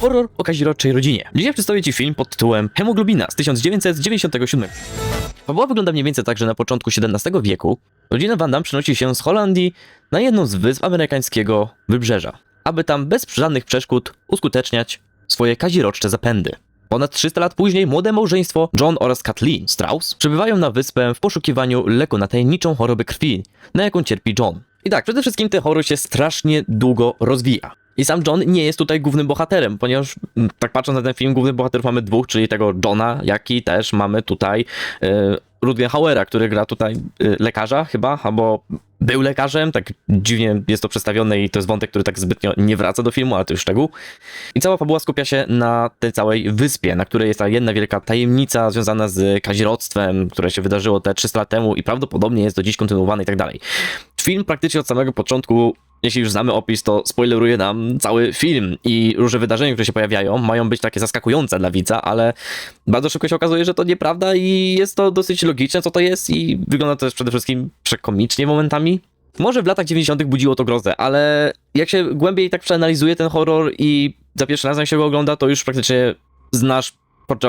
Horror o kazirodczej rodzinie. Dzisiaj przedstawię Ci film pod tytułem Hemoglobina z 1997. Fabuła wygląda mniej więcej tak, że na początku XVII wieku rodzina Van Damme przenosi się z Holandii na jedną z wysp amerykańskiego wybrzeża, aby tam bez żadnych przeszkód uskuteczniać swoje kaziroczne zapędy. Ponad 300 lat później młode małżeństwo John oraz Kathleen Strauss przybywają na wyspę w poszukiwaniu leku na tajemniczą chorobę krwi, na jaką cierpi John. I tak, przede wszystkim ten horror się strasznie długo rozwija. I sam John nie jest tutaj głównym bohaterem, ponieważ mm, tak patrząc na ten film, głównych bohaterów mamy dwóch, czyli tego Johna, jak i też mamy tutaj e, Rutger Hauera, który gra tutaj e, lekarza chyba, albo był lekarzem, tak dziwnie jest to przedstawione i to jest wątek, który tak zbytnio nie wraca do filmu, ale to już szczegół. I cała fabuła skupia się na tej całej wyspie, na której jest ta jedna wielka tajemnica związana z kazirodztwem, które się wydarzyło te 300 lat temu i prawdopodobnie jest do dziś kontynuowane i tak dalej. Film praktycznie od samego początku, jeśli już znamy opis, to spoileruje nam cały film i różne wydarzenia, które się pojawiają, mają być takie zaskakujące dla widza, ale bardzo szybko się okazuje, że to nieprawda i jest to dosyć logiczne, co to jest i wygląda to też przede wszystkim przekomicznie momentami. Może w latach 90. budziło to grozę, ale jak się głębiej tak przeanalizuje ten horror i za pierwszy raz jak się go ogląda, to już praktycznie znasz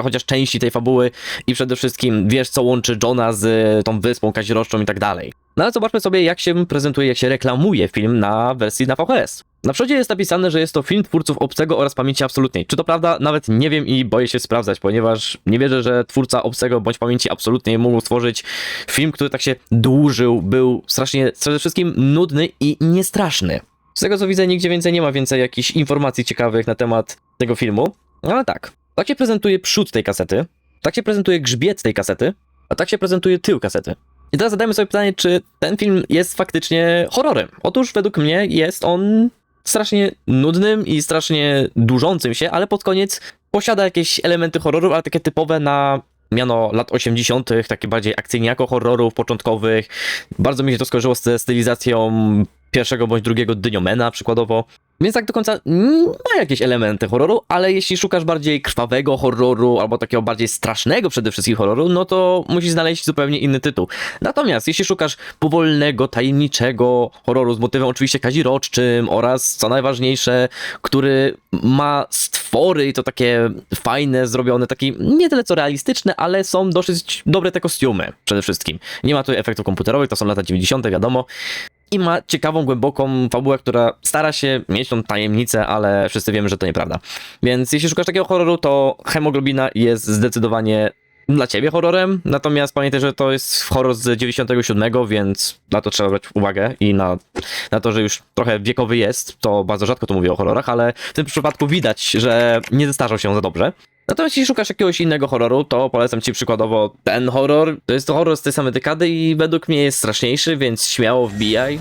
chociaż części tej fabuły i przede wszystkim wiesz, co łączy Johna z tą wyspą kaziroczną i tak dalej. No ale zobaczmy sobie, jak się prezentuje, jak się reklamuje film na wersji na VHS. Na przodzie jest napisane, że jest to film twórców Obcego oraz Pamięci Absolutnej. Czy to prawda? Nawet nie wiem i boję się sprawdzać, ponieważ nie wierzę, że twórca Obcego bądź Pamięci Absolutnej mógł stworzyć film, który tak się dłużył, był strasznie, przede wszystkim nudny i niestraszny. Z tego co widzę, nigdzie więcej nie ma więcej jakichś informacji ciekawych na temat tego filmu. No ale tak, tak się prezentuje przód tej kasety, tak się prezentuje grzbiet tej kasety, a tak się prezentuje tył kasety. I teraz zadajmy sobie pytanie, czy ten film jest faktycznie horrorem. Otóż według mnie jest on strasznie nudnym i strasznie dłużącym się, ale pod koniec posiada jakieś elementy horroru, ale takie typowe na miano lat 80., takie bardziej akcyjniako horrorów początkowych. Bardzo mi się to skojarzyło ze stylizacją pierwszego bądź drugiego Dyniomena przykładowo. Więc tak do końca ma jakieś elementy horroru, ale jeśli szukasz bardziej krwawego horroru albo takiego bardziej strasznego przede wszystkim horroru, no to musisz znaleźć zupełnie inny tytuł. Natomiast jeśli szukasz powolnego, tajemniczego horroru z motywem oczywiście kaziroczczym oraz co najważniejsze, który ma stwory i to takie fajne, zrobione, takie nie tyle co realistyczne, ale są dosyć dobre te kostiumy przede wszystkim. Nie ma tu efektów komputerowych, to są lata 90., wiadomo i ma ciekawą, głęboką fabułę, która stara się mieć tą tajemnicę, ale wszyscy wiemy, że to nieprawda. Więc jeśli szukasz takiego horroru, to hemoglobina jest zdecydowanie dla ciebie horrorem, natomiast pamiętaj, że to jest horror z 97, więc na to trzeba brać uwagę i na, na to, że już trochę wiekowy jest, to bardzo rzadko to mówię o horrorach, ale w tym przypadku widać, że nie zestarzał się za dobrze. Natomiast jeśli szukasz jakiegoś innego horroru, to polecam ci przykładowo ten horror. To jest horror z tej samej dekady i według mnie jest straszniejszy, więc śmiało wbijaj.